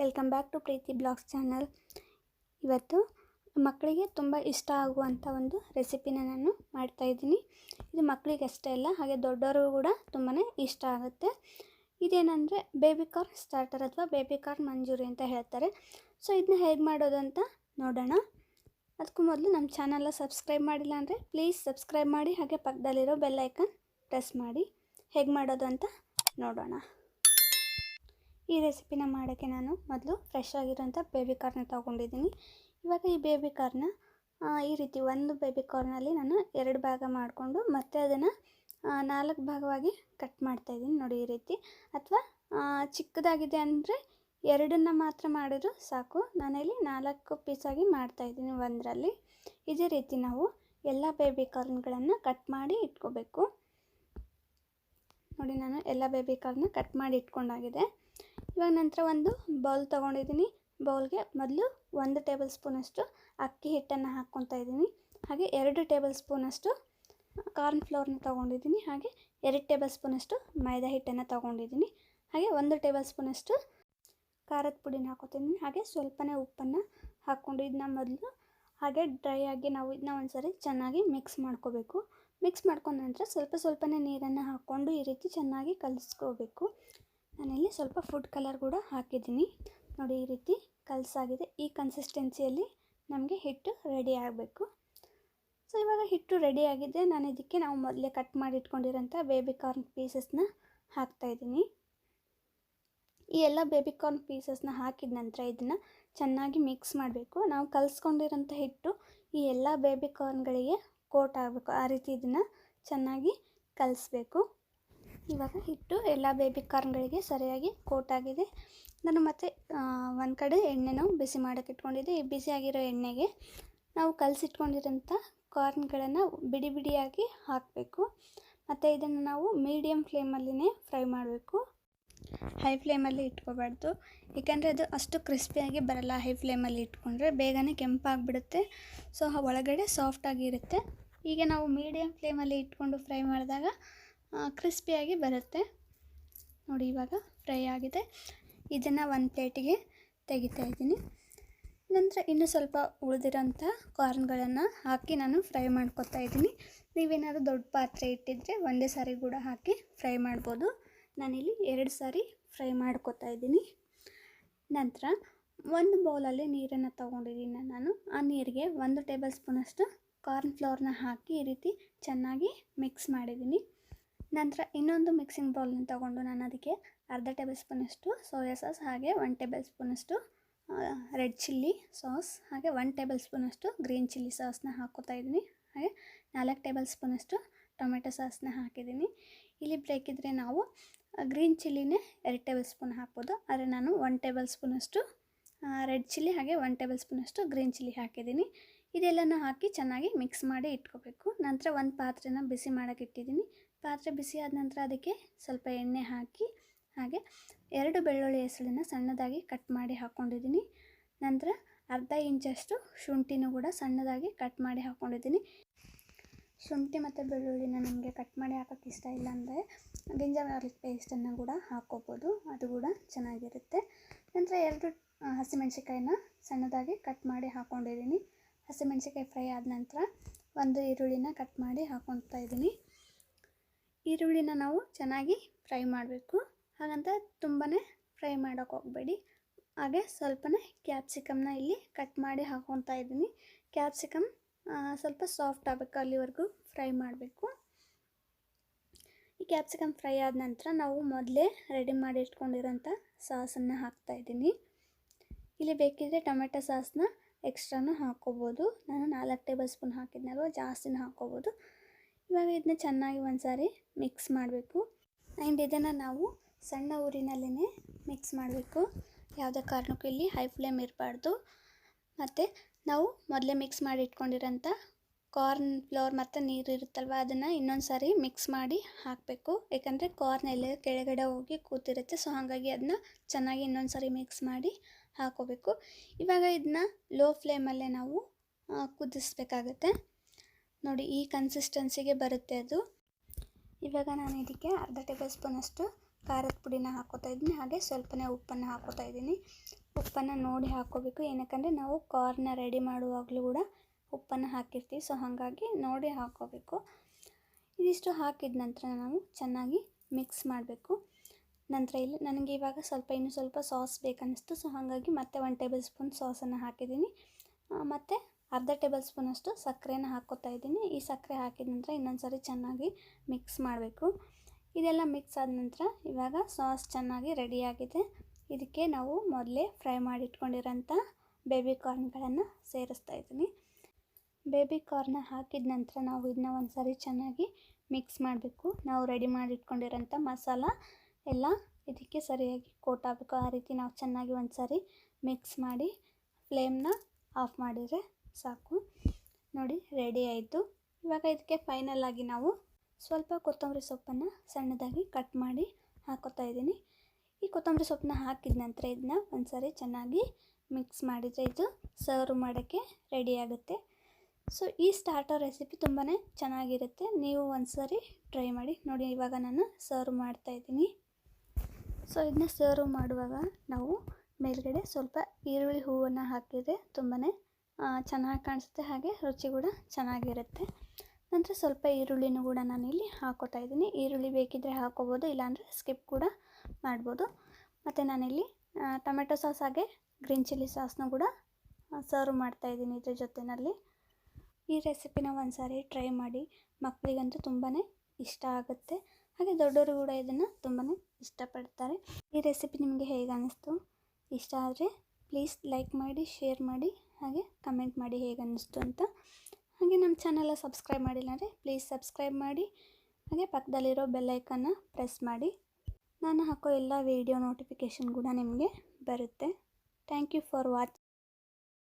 Welcome back to Preethi blogs channel. ಇವತ್ತು ಮಕ್ಕಳಿಗೆ ತುಂಬ ಇಷ್ಟ ಆಗುವಂಥ ಒಂದು ರೆಸಿಪಿನ ನಾನು ಮಾಡ್ತಾಯಿದ್ದೀನಿ ಇದು ಮಕ್ಕಳಿಗೆ ಅಷ್ಟೇ ಅಲ್ಲ, ಹಾಗೆ ದೊಡ್ಡವರು ಕೂಡ ತುಂಬಾ ಇಷ್ಟ ಆಗುತ್ತೆ. ಇದೇನೆಂದರೆ ಬೇಬಿ ಕಾರ್ನ್ ಸ್ಟಾರ್ಟರ್ ಅಥವಾ ಬೇಬಿ ಕಾರ್ನ್ ಮಂಜೂರಿ ಅಂತ ಹೇಳ್ತಾರೆ. ಸೊ ಇದನ್ನ ಹೇಗೆ ಮಾಡೋದು ಅಂತ ನೋಡೋಣ. ಅದಕ್ಕೂ ಮೊದಲು ನಮ್ಮ ಚಾನಲ್ನ ಸಬ್ಸ್ಕ್ರೈಬ್ ಮಾಡಿಲ್ಲ ಅಂದರೆ ಪ್ಲೀಸ್ ಸಬ್ಸ್ಕ್ರೈಬ್ ಮಾಡಿ, ಹಾಗೆ ಪಕ್ಕದಲ್ಲಿರೋ ಬೆಲ್ಲೈಕನ್ ಪ್ರೆಸ್ ಮಾಡಿ. ಹೇಗೆ ಮಾಡೋದು ಅಂತ ನೋಡೋಣ. ಈ ರೆಸಿಪಿನ ಮಾಡೋಕ್ಕೆ ನಾನು ಮೊದಲು ಫ್ರೆಶ್ ಆಗಿರೋಂಥ ಬೇಬಿ ಕಾರ್ನ ತೊಗೊಂಡಿದ್ದೀನಿ. ಇವಾಗ ಈ ಬೇಬಿ ಕಾರ್ನ ಈ ರೀತಿ ಒಂದು ಬೇಬಿ ಕಾರ್ನಲ್ಲಿ ನಾನು ಎರಡು ಭಾಗ ಮಾಡಿಕೊಂಡು ಮತ್ತೆ ಅದನ್ನು ನಾಲ್ಕು ಭಾಗವಾಗಿ ಕಟ್ ಮಾಡ್ತಾಯಿದ್ದೀನಿ ನೋಡಿ ಈ ರೀತಿ. ಅಥವಾ ಚಿಕ್ಕದಾಗಿದೆ ಅಂದರೆ ಎರಡನ್ನು ಮಾತ್ರ ಮಾಡಿದ್ರು ಸಾಕು. ನಾನಿಲ್ಲಿ ನಾಲ್ಕು ಪೀಸಾಗಿ ಮಾಡ್ತಾಯಿದ್ದೀನಿ ಒಂದರಲ್ಲಿ. ಇದೇ ರೀತಿ ನಾವು ಎಲ್ಲ ಬೇಬಿ ಕಾರ್ನ್ಗಳನ್ನು ಕಟ್ ಮಾಡಿ ಇಟ್ಕೋಬೇಕು. ನೋಡಿ ನಾನು ಎಲ್ಲ ಬೇಬಿ ಕಾರ್ನ ಕಟ್ ಮಾಡಿ ಇಟ್ಕೊಂಡಾಗಿದೆ. ಇವಾಗ ನಂತರ ಒಂದು ಬೌಲ್ ತೊಗೊಂಡಿದ್ದೀನಿ. ಬೌಲ್ಗೆ ಮೊದಲು ಒಂದು ಟೇಬಲ್ ಸ್ಪೂನಷ್ಟು ಅಕ್ಕಿ ಹಿಟ್ಟನ್ನು ಹಾಕ್ಕೊತಾ ಇದ್ದೀನಿ. ಹಾಗೆ ಎರಡು ಟೇಬಲ್ ಸ್ಪೂನಷ್ಟು ಕಾರ್ನ್ ಫ್ಲೋರ್ನ ತೊಗೊಂಡಿದ್ದೀನಿ. ಹಾಗೆ ಎರಡು ಟೇಬಲ್ ಸ್ಪೂನಷ್ಟು ಮೈದಾ ಹಿಟ್ಟನ್ನು ತೊಗೊಂಡಿದ್ದೀನಿ. ಹಾಗೆ ಒಂದು ಟೇಬಲ್ ಸ್ಪೂನಷ್ಟು ಖಾರದ ಪುಡಿನ ಹಾಕೋತಿದ್ದೀನಿ ಹಾಗೆ ಸ್ವಲ್ಪನೇ ಉಪ್ಪನ್ನು ಹಾಕ್ಕೊಂಡು ಇದನ್ನ ಮೊದಲು ಹಾಗೆ ಡ್ರೈ ಆಗಿ ನಾವು ಇದನ್ನ ಒಂದು ಸರಿ ಚೆನ್ನಾಗಿ ಮಿಕ್ಸ್ ಮಾಡ್ಕೋಬೇಕು. ಮಿಕ್ಸ್ ಮಾಡ್ಕೊಂಡ ನಂತರ ಸ್ವಲ್ಪ ಸ್ವಲ್ಪನೇ ನೀರನ್ನು ಹಾಕ್ಕೊಂಡು ಈ ರೀತಿ ಚೆನ್ನಾಗಿ ಕಲಿಸ್ಕೋಬೇಕು. ನಾನಿಲ್ಲಿ ಸ್ವಲ್ಪ ಫುಡ್ ಕಲರ್ ಕೂಡ ಹಾಕಿದ್ದೀನಿ. ನೋಡಿ ಈ ರೀತಿ ಕಲಸಾಗಿದೆ. ಈ ಕನ್ಸಿಸ್ಟೆನ್ಸಿಯಲ್ಲಿ ನಮಗೆ ಹಿಟ್ಟು ರೆಡಿ ಆಗಬೇಕು. ಸೊ ಇವಾಗ ಹಿಟ್ಟು ರೆಡಿ ಆಗಿದೆ. ನಾನು ಇದಕ್ಕೆ ನಾವು ಮೊದಲೇ ಕಟ್ ಮಾಡಿ ಇಟ್ಕೊಂಡಿರೋಂಥ ಬೇಬಿ ಕಾರ್ನ್ ಪೀಸಸ್ನ ಹಾಕ್ತಾಯಿದ್ದೀನಿ ಈ ಎಲ್ಲ ಬೇಬಿ ಕಾರ್ನ್ ಪೀಸಸ್ನ ಹಾಕಿದ ನಂತರ ಇದನ್ನು ಚೆನ್ನಾಗಿ ಮಿಕ್ಸ್ ಮಾಡಬೇಕು. ನಾವು ಕಲಿಸ್ಕೊಂಡಿರೋಂಥ ಹಿಟ್ಟು ಈ ಎಲ್ಲ ಬೇಬಿ ಕಾರ್ನ್ಗಳಿಗೆ ಕೋಟ್ ಆಗಬೇಕು. ಆ ರೀತಿ ಇದನ್ನು ಚೆನ್ನಾಗಿ ಕಲಿಸ್ಬೇಕು. ಇವಾಗ ಹಿಟ್ಟು ಎಲ್ಲ ಬೇಬಿ ಕಾರ್ನ್ಗಳಿಗೆ ಸರಿಯಾಗಿ ಕೋಟ್ ಆಗಿದೆ. ನಾನು ಮತ್ತೆ ಒಂದು ಕಡೆ ಎಣ್ಣೆನೂ ಬಿಸಿ ಮಾಡೋಕ್ಕೆ ಇಟ್ಕೊಂಡಿದ್ದೆ. ಈ ಬಿಸಿಯಾಗಿರೋ ಎಣ್ಣೆಗೆ ನಾವು ಕಲಸಿಟ್ಕೊಂಡಿರೋಂಥ ಕಾರ್ನ್ಗಳನ್ನು ಬಿಡಿ ಬಿಡಿಯಾಗಿ ಹಾಕಬೇಕು. ಮತ್ತು ಇದನ್ನು ನಾವು ಮೀಡಿಯಮ್ ಫ್ಲೇಮಲ್ಲಿನೇ ಫ್ರೈ ಮಾಡಬೇಕು. ಹೈ ಫ್ಲೇಮಲ್ಲಿ ಇಟ್ಕೋಬಾರ್ದು. ಏಕೆಂದರೆ ಅದು ಅಷ್ಟು ಕ್ರಿಸ್ಪಿಯಾಗಿ ಬರಲ್ಲ ಹೈ ಫ್ಲೇಮಲ್ಲಿ ಇಟ್ಕೊಂಡ್ರೆ. ಬೇಗನೆ ಕೆಂಪಾಗಿಬಿಡುತ್ತೆ. ಸೊ, ಒಳಗಡೆ ಸಾಫ್ಟಾಗಿರುತ್ತೆ ಈಗ ನಾವು ಮೀಡಿಯಮ್ ಫ್ಲೇಮಲ್ಲಿ ಇಟ್ಕೊಂಡು ಫ್ರೈ ಮಾಡಿದಾಗ ಕ್ರಿಸ್ಪಿಯಾಗಿ ಬರುತ್ತೆ. ನೋಡಿ, ಇವಾಗ ಫ್ರೈ ಆಗಿದೆ. ಇದನ್ನು ಒಂದು ಪ್ಲೇಟಿಗೆ ತೆಗಿತಾ ಇದ್ದೀನಿ. ನಂತರ ಇನ್ನೂ ಸ್ವಲ್ಪ ಉಳಿದಿರೋಂಥ ಕಾರ್ನ್ಗಳನ್ನು ಹಾಕಿ ನಾನು ಫ್ರೈ ಮಾಡ್ಕೊತಾ ಇದ್ದೀನಿ. ನೀವೇನಾದ್ರು ದೊಡ್ಡ ಪಾತ್ರೆ ಇಟ್ಟಿದ್ರೆ ಒಂದೇ ಸಾರಿ ಕೂಡ ಹಾಕಿ ಫ್ರೈ ಮಾಡ್ಬೋದು. ನಾನಿಲ್ಲಿ ಎರಡು ಸಾರಿ ಫ್ರೈ ಮಾಡ್ಕೊತಾ ಇದ್ದೀನಿ. ನಂತರ ಒಂದು ಬೌಲಲ್ಲಿ ನೀರನ್ನು ತೊಗೊಂಡಿದ್ದೀನಿ ನಾನು. ಆ ನೀರಿಗೆ ಒಂದು ಟೇಬಲ್ ಸ್ಪೂನಷ್ಟು ಕಾರ್ನ್ ಫ್ಲೋರ್ನ ಹಾಕಿ ಈ ರೀತಿ ಚೆನ್ನಾಗಿ ಮಿಕ್ಸ್ ಮಾಡಿದ್ದೀನಿ. ನಂತರ ಇನ್ನೊಂದು ಮಿಕ್ಸಿಂಗ್ ಬೌಲ್ನ ತೊಗೊಂಡು ನಾನು ಅದಕ್ಕೆ ಅರ್ಧ ಟೇಬಲ್ ಸ್ಪೂನಷ್ಟು ಸೋಯಾ ಸಾಸ್ ಹಾಗೆ ಒನ್ ಟೇಬಲ್ ಸ್ಪೂನಷ್ಟು ರೆಡ್ ಚಿಲ್ಲಿ ಸಾಸ್ ಹಾಗೆ ಒನ್ ಟೇಬಲ್ ಸ್ಪೂನಷ್ಟು ಗ್ರೀನ್ ಚಿಲ್ಲಿ ಸಾಸ್ನ ಹಾಕೋತಾ ಇದ್ದೀನಿ. ಹಾಗೆ ನಾಲ್ಕು ಟೇಬಲ್ ಸ್ಪೂನಷ್ಟು ಟೊಮೆಟೊ ಸಾಸ್ನ ಹಾಕಿದ್ದೀನಿ. ಇಲ್ಲಿ ಬೇಕಿದ್ರೆ ನಾವು ಗ್ರೀನ್ ಚಿಲ್ಲಿನೇ ಎರಡು ಟೇಬಲ್ ಸ್ಪೂನ್ ಹಾಕ್ಬೋದು. ಆದರೆ ನಾನು ಒನ್ ಟೇಬಲ್ ಸ್ಪೂನಷ್ಟು ರೆಡ್ ಚಿಲ್ಲಿ ಹಾಗೆ ಒನ್ ಟೇಬಲ್ ಸ್ಪೂನಷ್ಟು ಗ್ರೀನ್ ಚಿಲ್ಲಿ ಹಾಕಿದ್ದೀನಿ. ಇದೆಲ್ಲನೂ ಹಾಕಿ ಚೆನ್ನಾಗಿ ಮಿಕ್ಸ್ ಮಾಡಿ ಇಟ್ಕೋಬೇಕು. ನಂತರ ಒಂದು ಪಾತ್ರೆನ ಬಿಸಿ ಮಾಡೋಕೆ ಇಟ್ಟಿದ್ದೀನಿ. ಪಾತ್ರೆ ಬಿಸಿ ಆದ ನಂತರ ಅದಕ್ಕೆ ಸ್ವಲ್ಪ ಎಣ್ಣೆ ಹಾಕಿ, ಹಾಗೆ ಎರಡು ಬೆಳ್ಳುಳ್ಳಿ ಹೆಸಳನ್ನು ಸಣ್ಣದಾಗಿ ಕಟ್ ಮಾಡಿ ಹಾಕ್ಕೊಂಡಿದ್ದೀನಿ ನಂತರ ಅರ್ಧ ಇಂಚಷ್ಟು ಶುಂಠಿನೂ ಕೂಡ ಸಣ್ಣದಾಗಿ ಕಟ್ ಮಾಡಿ ಹಾಕ್ಕೊಂಡಿದ್ದೀನಿ ಶುಂಠಿ ಮತ್ತು ಬೆಳ್ಳುಳ್ಳಿನ ನಮಗೆ ಕಟ್ ಮಾಡಿ ಹಾಕೋಕ್ಕೆ ಇಷ್ಟ ಇಲ್ಲ ಅಂದರೆ ಗಿಂಜ ಗಾರ್ಲಿಕ್ ಪೇಸ್ಟನ್ನು ಕೂಡ ಹಾಕ್ಕೋಬೋದು ಅದು ಕೂಡ ಚೆನ್ನಾಗಿರುತ್ತೆ. ನಂತರ ಎರಡು ಹಸಿಮೆಣ್ಸಿಕಾಯಿನ ಸಣ್ಣದಾಗಿ ಕಟ್ ಮಾಡಿ ಹಾಕ್ಕೊಂಡಿದ್ದೀನಿ ಹಸಿಮೆಣ್ಸಿಕಾಯಿ ಫ್ರೈ ಆದ ನಂತರ ಒಂದು ಈರುಳ್ಳಿನ ಕಟ್ ಮಾಡಿ ಹಾಕ್ಕೊತಾ ಇದ್ದೀನಿ. ಈರುಳ್ಳಿನ ನಾವು ಚೆನ್ನಾಗಿ ಫ್ರೈ ಮಾಡಬೇಕು. ಹಾಗಂತ ತುಂಬಾ ಫ್ರೈ ಮಾಡೋಕ್ಕೆ ಹೋಗಬೇಡಿ. ಹಾಗೆ ಸ್ವಲ್ಪನೇ ಕ್ಯಾಪ್ಸಿಕಮ್ನ ಇಲ್ಲಿ ಕಟ್ ಮಾಡಿ ಹಾಕೊತಾ ಇದ್ದೀನಿ. ಕ್ಯಾಪ್ಸಿಕಮ್ ಸ್ವಲ್ಪ ಸಾಫ್ಟ್ ಆಗಬೇಕು, ಅಲ್ಲಿವರೆಗೂ ಫ್ರೈ ಮಾಡಬೇಕು. ಈ ಕ್ಯಾಪ್ಸಿಕಮ್ ಫ್ರೈ ಆದ ನಂತರ ನಾವು ಮೊದಲೇ ರೆಡಿ ಮಾಡಿ ಇಟ್ಕೊಂಡಿರೋಂಥ ಸಾಸನ್ನು ಹಾಕ್ತಾಯಿದ್ದೀನಿ ಇಲ್ಲಿ ಬೇಕಿದ್ದರೆ ಟೊಮೆಟೊ ಸಾಸ್ನ ಎಕ್ಸ್ಟ್ರಾನು ಹಾಕ್ಕೋಬೋದು. ನಾನು ನಾಲ್ಕು ಟೇಬಲ್ ಸ್ಪೂನ್ ಹಾಕಿದ್ನಲ್ವ, ಜಾಸ್ತಿನ ಹಾಕ್ಕೋಬೋದು. ಇವಾಗ ಇದನ್ನ ಚೆನ್ನಾಗಿ ಒಂದು ಸಾರಿ ಮಿಕ್ಸ್ ಮಾಡಬೇಕು. ಆ್ಯಂಡ್ ಇದನ್ನು ನಾವು ಸಣ್ಣ ಊರಿನಲ್ಲೇ ಮಿಕ್ಸ್ ಮಾಡಬೇಕು. ಯಾವುದೇ ಕಾರಣಕ್ಕೂ ಇಲ್ಲಿ ಹೈ ಫ್ಲೇಮ್ ಇರಬಾರ್ದು. ಮತ್ತು ನಾವು ಮೊದಲೇ ಮಿಕ್ಸ್ ಮಾಡಿ ಇಟ್ಕೊಂಡಿರೋಂಥ ಕಾರ್ನ್ ಫ್ಲೋರ್ ಮತ್ತು ನೀರು ಇರುತ್ತಲ್ವ, ಅದನ್ನು ಇನ್ನೊಂದು ಸಾರಿ ಮಿಕ್ಸ್ ಮಾಡಿ ಹಾಕಬೇಕು. ಯಾಕಂದರೆ ಕಾರ್ನ್ ಎಲ್ಲ ಕೆಳಗಡೆ ಹೋಗಿ ಕೂತಿರುತ್ತೆ ಸೊ ಹಾಗಾಗಿ ಅದನ್ನ ಚೆನ್ನಾಗಿ ಇನ್ನೊಂದು ಸಾರಿ ಮಿಕ್ಸ್ ಮಾಡಿ ಹಾಕೋಬೇಕು. ಇವಾಗ ಇದನ್ನ ಲೋ ಫ್ಲೇಮಲ್ಲೇ ನಾವು ಕುದಿಸ್ಬೇಕಾಗತ್ತೆ. ನೋಡಿ, ಈ ಕನ್ಸಿಸ್ಟೆನ್ಸಿಗೆ ಬರುತ್ತೆ ಅದು. ಇವಾಗ ನಾನು ಇದಕ್ಕೆ ಅರ್ಧ ಟೇಬಲ್ ಸ್ಪೂನಷ್ಟು ಖಾರದ ಪುಡಿನ ಹಾಕೋತಾ ಇದ್ದೀನಿ. ಹಾಗೆ ಸ್ವಲ್ಪನೇ ಉಪ್ಪನ್ನು ಹಾಕೋತಾ ಇದ್ದೀನಿ. ಉಪ್ಪನ್ನು ನೋಡಿ ಹಾಕೋಬೇಕು. ಏನಕ್ಕಂದರೆ ನಾವು ಕಾರ್ನ ರೆಡಿ ಮಾಡುವಾಗಲೂ ಕೂಡ ಉಪ್ಪನ್ನು ಹಾಕಿರ್ತೀವಿ. ಸೊ ಹಾಗಾಗಿ ನೋಡಿ ಹಾಕೋಬೇಕು. ಇದಿಷ್ಟು ಹಾಕಿದ ನಂತರ ನಾವು ಚೆನ್ನಾಗಿ ಮಿಕ್ಸ್ ಮಾಡಬೇಕು. ನಂತರ ಇಲ್ಲಿ, ನನಗೆ ಇವಾಗ ಸ್ವಲ್ಪ, ಇನ್ನೂ ಸ್ವಲ್ಪ ಸಾಸ್ ಬೇಕನ್ನಿಸ್ತು. ಸೊ ಹಾಗಾಗಿ ಮತ್ತೆ ಒನ್ ಟೇಬಲ್ ಸ್ಪೂನ್ ಸಾಸನ್ನು ಹಾಕಿದ್ದೀನಿ. ಮತ್ತು ಅರ್ಧ ಟೇಬಲ್ ಸ್ಪೂನಷ್ಟು ಸಕ್ಕರೆನ ಹಾಕ್ಕೋತಾ ಇದ್ದೀನಿ. ಈ ಸಕ್ಕರೆ ಹಾಕಿದ ನಂತರ ಇನ್ನೊಂದು ಸಾರಿ ಚೆನ್ನಾಗಿ ಮಿಕ್ಸ್ ಮಾಡಬೇಕು. ಇದೆಲ್ಲ ಮಿಕ್ಸ್ ಆದ ನಂತರ ಇವಾಗ ಸಾಸ್ ಚೆನ್ನಾಗಿ ರೆಡಿಯಾಗಿದೆ ಇದಕ್ಕೆ ನಾವು ಮೊದಲೇ ಫ್ರೈ ಮಾಡಿಟ್ಕೊಂಡಿರೋಂಥ ಬೇಬಿ ಕಾರ್ನ್ಗಳನ್ನು ಸೇರಿಸ್ತಾ ಇದ್ದೀನಿ. ಬೇಬಿ ಕಾರ್ನ ಹಾಕಿದ ನಂತರ ನಾವು ಇದನ್ನ ಒಂದು ಸಾರಿ ಚೆನ್ನಾಗಿ ಮಿಕ್ಸ್ ಮಾಡಬೇಕು. ನಾವು ರೆಡಿ ಮಾಡಿ ಇಟ್ಕೊಂಡಿರೋಂಥ ಮಸಾಲ ಎಲ್ಲ ಇದಕ್ಕೆ ಸರಿಯಾಗಿ ಕೋಟ್ ಆಗಬೇಕು. ಆ ರೀತಿ ನಾವು ಚೆನ್ನಾಗಿ ಒಂದು ಸಾರಿ ಮಿಕ್ಸ್ ಮಾಡಿ ಫ್ಲೇಮ್ನ ಆಫ್ ಮಾಡಿದರೆ ಸಾಕು. ನೋಡಿ ರೆಡಿ ಆಯಿತು. ಇವಾಗ ಇದಕ್ಕೆ ಫೈನಲ್ ಆಗಿ ನಾವು ಸ್ವಲ್ಪ ಕೊತ್ತಂಬರಿ ಸೊಪ್ಪನ್ನು ಸಣ್ಣದಾಗಿ ಕಟ್ ಮಾಡಿ ಹಾಕೋತಾ ಇದ್ದೀನಿ. ಈ ಕೊತ್ತಂಬರಿ ಸೊಪ್ಪನ್ನ ಹಾಕಿದ ನಂತರ ಇದನ್ನ ಒಂದು ಸಾರಿ ಚೆನ್ನಾಗಿ ಮಿಕ್ಸ್ ಮಾಡಿದರೆ ಇದು ಸರ್ವ್ ಮಾಡೋಕ್ಕೆ ರೆಡಿ ಆಗುತ್ತೆ. ಸೊ ಈ ಸ್ಟಾರ್ಟರ್ ರೆಸಿಪಿ ತುಂಬಾ ಚೆನ್ನಾಗಿರುತ್ತೆ. ನೀವು ಒಂದು ಸಾರಿ ಟ್ರೈ ಮಾಡಿ. ನೋಡಿ, ಇವಾಗ ನಾನು ಸರ್ವ್ ಮಾಡ್ತಾ ಇದ್ದೀನಿ. ಸೊ ಇದನ್ನ ಸರ್ವ್ ಮಾಡುವಾಗ ನಾವು ಮೇಲ್ಗಡೆ ಸ್ವಲ್ಪ ಈರುಳ್ಳಿ ಹೂವನ್ನು ಹಾಕಿದರೆ ತುಂಬಾ ಚೆನ್ನಾಗಿ ಕಾಣಿಸುತ್ತೆ ಹಾಗೆ ರುಚಿ ಕೂಡ ಚೆನ್ನಾಗಿರುತ್ತೆ. ನಂತರ ಸ್ವಲ್ಪ ಈರುಳ್ಳಿನೂ ಕೂಡ ನಾನಿಲ್ಲಿ ಹಾಕೋತಾ ಇದ್ದೀನಿ. ಈರುಳ್ಳಿ ಬೇಕಿದ್ದರೆ ಹಾಕೋಬೋದು, ಇಲ್ಲಾಂದರೆ ಸ್ಕಿಪ್ ಕೂಡ ಮಾಡ್ಬೋದು. ಮತ್ತು ನಾನಿಲ್ಲಿ ಟೊಮೆಟೊ ಸಾಸ್ ಹಾಗೆ ಗ್ರೀನ್ ಚಿಲ್ಲಿ ಸಾಸ್ನ ಕೂಡ ಸರ್ವ್ ಮಾಡ್ತಾ ಇದ್ದೀನಿ ಇದ್ರ ಜೊತೆಯಲ್ಲಿ ಈ ರೆಸಿಪಿನ ಒಂದು ಸಾರಿ ಟ್ರೈ ಮಾಡಿ ಮಕ್ಕಳಿಗಂತೂ ತುಂಬಾ ಇಷ್ಟ ಆಗುತ್ತೆ. ಹಾಗೆ ದೊಡ್ಡವರು ಕೂಡ ಇದನ್ನು ತುಂಬಾ ಇಷ್ಟಪಡ್ತಾರೆ. ಈ ರೆಸಿಪಿ ನಿಮಗೆ ಹೇಗೆ ಅನ್ನಿಸ್ತು ಇಷ್ಟ ಆದರೆ ಪ್ಲೀಸ್ ಲೈಕ್ ಮಾಡಿ, ಶೇರ್ ಮಾಡಿ. ಹಾಗೆ ಕಮೆಂಟ್ ಮಾಡಿ ಹೇಗೆ ಅನ್ನಿಸ್ತು ಅಂತ. ಹಾಗೆ ನಮ್ಮ ಚಾನಲ ಸಬ್ಸ್ಕ್ರೈಬ್ ಮಾಡಿಲ್ಲ ಅಂದರೆ ಪ್ಲೀಸ್ ಸಬ್ಸ್ಕ್ರೈಬ್ ಮಾಡಿ. ಹಾಗೆ ಪಕ್ಕದಲ್ಲಿರೋ ಬೆಲ್ಲೈಕನ್ನ ಪ್ರೆಸ್ ಮಾಡಿ. ನಾನು ಹಾಕೋ ಎಲ್ಲ ವಿಡಿಯೋ ನೋಟಿಫಿಕೇಷನ್ ಕೂಡ ನಿಮಗೆ ಬರುತ್ತೆ. Thank you for watch